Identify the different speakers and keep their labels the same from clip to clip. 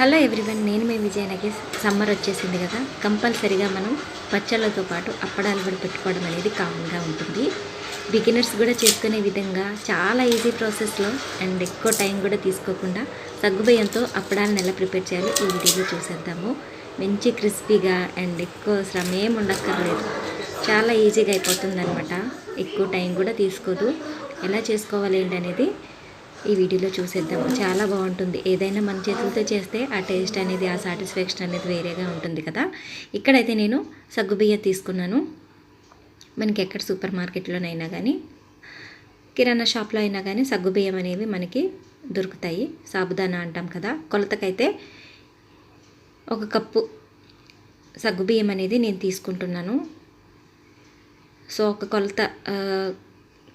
Speaker 1: Hello everyone నేను మీ విజయనకి summer వచ్చేసింది కదా. కంపల్సరీగా మనం పచ్చళ్ళతో పాటు అప్పడాలు కూడా పెట్టుకోవడం అనేది కామన్గా ఉంటుంది. బిగినర్స్ కూడా చేసుకునే విధంగా చాలా ఈజీ ప్రాసెస్లో అండ్ ఎక్కువ టైం కూడా తీసుకోకుండా సగ్గుబియ్యంతో అప్పడాలను ఎలా ప్రిపేర్ చేయాలో ఈ వీడియోలో చూసేద్దాము. మంచి క్రిస్పీగా అండ్ ఎక్కువ శ్రమ ఏం ఉండక్కర్లేదు. చాలా ఈజీగా అయిపోతుంది అనమాట ఎక్కువ టైం కూడా తీసుకోదు. ఎలా చేసుకోవాలి ఏంటనేది అనేది ఈ వీడియోలో చూసేద్దాము. చాలా బాగుంటుంది. ఏదైనా మన చేతులతో చేస్తే ఆ టేస్ట్ అనేది ఆ సాటిస్ఫాక్షన్ అనేది వేరేగా ఉంటుంది కదా. ఇక్కడైతే నేను సగ్గుబియ్య తీసుకున్నాను. మనకి ఎక్కడ సూపర్ మార్కెట్లోనైనా కానీ కిరాణా షాప్లో అయినా కానీ సగ్గుబియ్యం అనేవి మనకి దొరుకుతాయి. సాబుదానా అంటాం కదా. కొలతకైతే ఒక కప్పు సగ్గుబియ్యం అనేది నేను తీసుకుంటున్నాను. సో ఒక కొలత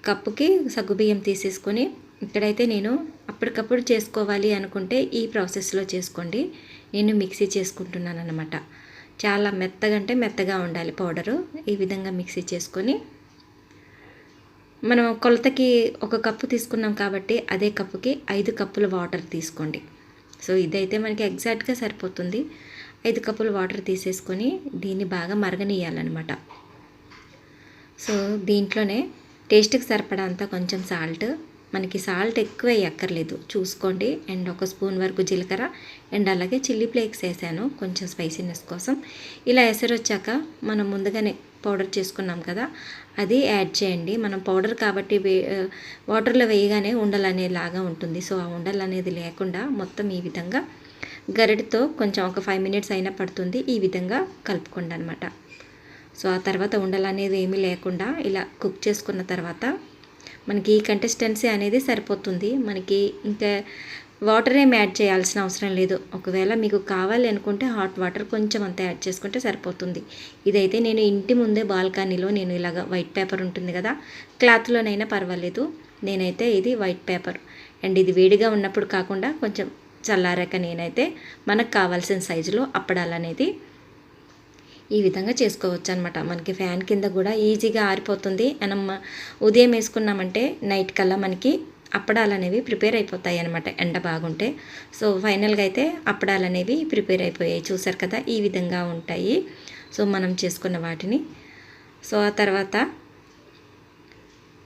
Speaker 1: కప్పుకి సగ్గుబియ్యం తీసేసుకొని ఇక్కడైతే నేను అప్పటికప్పుడు చేసుకోవాలి అనుకుంటే ఈ ప్రాసెస్లో చేసుకోండి. నేను మిక్సీ చేసుకుంటున్నాను అనమాట చాలా మెత్తగా అంటే మెత్తగా ఉండాలి పౌడరు. ఈ విధంగా మిక్సీ చేసుకొని మనం కొలతకి ఒక కప్పు తీసుకున్నాం కాబట్టి అదే కప్పుకి ఐదు కప్పుల వాటర్ తీసుకోండి. సో ఇదైతే మనకి ఎగ్జాక్ట్గా సరిపోతుంది. ఐదు కప్పుల వాటర్ తీసేసుకొని దీన్ని బాగా మరగనియాలన్నమాట సో దీంట్లోనే టేస్ట్కి సరిపడా అంతా కొంచెం సాల్ట్ మనకి సాల్ట్ ఎక్కువ వేయక్కర్లేదు చూసుకోండి. అండ్ ఒక స్పూన్ వరకు జీలకర్ర. అండ్ అలాగే చిల్లీ ఫ్లేక్స్ వేసాను. కొంచెం స్పైసీనెస్ కోసం. ఇలా ఎసరొచ్చాక మనం ముందుగానే పౌడర్ చేసుకున్నాం కదా అది యాడ్ చేయండి. మనం పౌడర్ కాబట్టి వే వాటర్లో వేయగానే ఉండలు అనేలాగా ఉంటుంది. సో ఆ ఉండలు అనేది లేకుండా మొత్తం ఈ విధంగా గరిటతో కొంచెం ఒక ఫైవ్ మినిట్స్ అయినా పడుతుంది. ఈ విధంగా కలుపుకోండి అనమాట సో ఆ తర్వాత ఉండలు అనేది ఏమీ లేకుండా ఇలా కుక్ చేసుకున్న తర్వాత మనకి ఈ కంటెస్టెన్సీ అనేది సరిపోతుంది. మనకి ఇంకా వాటర్ ఏమి యాడ్ చేయాల్సిన అవసరం లేదు. ఒకవేళ మీకు కావాలి అనుకుంటే హాట్ వాటర్ కొంచెం అంత యాడ్ చేసుకుంటే సరిపోతుంది. ఇదైతే నేను ఇంటి ముందే బాల్కనీలో నేను ఇలాగ వైట్ పేపర్ ఉంటుంది కదా క్లాత్లోనైనా పర్వాలేదు. నేనైతే ఇది వైట్ పేపర్ అండ్ ఇది వేడిగా ఉన్నప్పుడు కాకుండా కొంచెం చల్లారాక నేనైతే మనకు కావాల్సిన సైజులో అప్పడాలనేది ఈ విధంగా చేసుకోవచ్చు అనమాట మనకి ఫ్యాన్ కింద కూడా ఈజీగా ఆరిపోతుంది. మనం ఉదయం వేసుకున్నామంటే నైట్ కల్లా మనకి అప్పడాలు అనేవి ప్రిపేర్ అయిపోతాయి అనమాట ఎండ బాగుంటే. సో ఫైనల్గా అయితే అప్పడాలు అనేవి ప్రిపేర్ అయిపోయాయి. చూసారు కదా ఈ విధంగా ఉంటాయి. సో మనం చేసుకున్న వాటిని. సో ఆ తర్వాత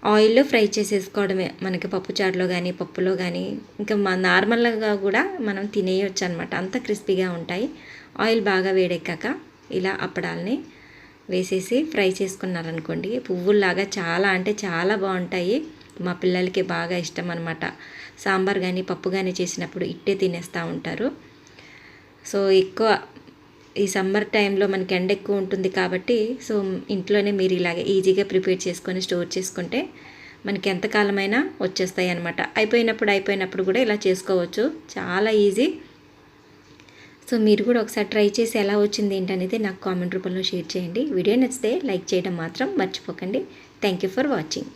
Speaker 1: ఆయిల్లో ఫ్రై చేసేసుకోవడమే. మనకి పప్పుచారులో కానీ పప్పులో కానీ ఇంకా మా నార్మల్గా కూడా మనం తినేయొచ్చు అనమాట అంత క్రిస్పీగా ఉంటాయి. ఆయిల్ బాగా వేడెక్కాక ఇలా అప్పడాలని వేసేసి ఫ్రై చేసుకున్నారనుకోండి పువ్వుల్లాగా చాలా అంటే చాలా బాగుంటాయి. మా పిల్లలకి బాగా ఇష్టం అనమాట సాంబార్ కానీ పప్పు కానీ చేసినప్పుడు ఇట్టే తినేస్తూ ఉంటారు. సో ఎక్కువ ఈ సమ్మర్ టైంలో మనకి ఎండ ఎక్కువ ఉంటుంది కాబట్టి సో ఇంట్లోనే మీరు ఇలాగే ఈజీగా ప్రిపేర్ చేసుకొని స్టోర్ చేసుకుంటే మనకి ఎంతకాలమైనా వచ్చేస్తాయి అనమాట అయిపోయినప్పుడు అయిపోయినప్పుడు కూడా ఇలా చేసుకోవచ్చు. చాలా ఈజీ. సో మీరు కూడా ఒకసారి ట్రై చేసి ఎలా వచ్చింది ఏంటనేది నాకు కామెంట్ రూపంలో షేర్ చేయండి. వీడియో నచ్చితే లైక్ చేయడం మాత్రం మర్చిపోకండి. Thank you for watching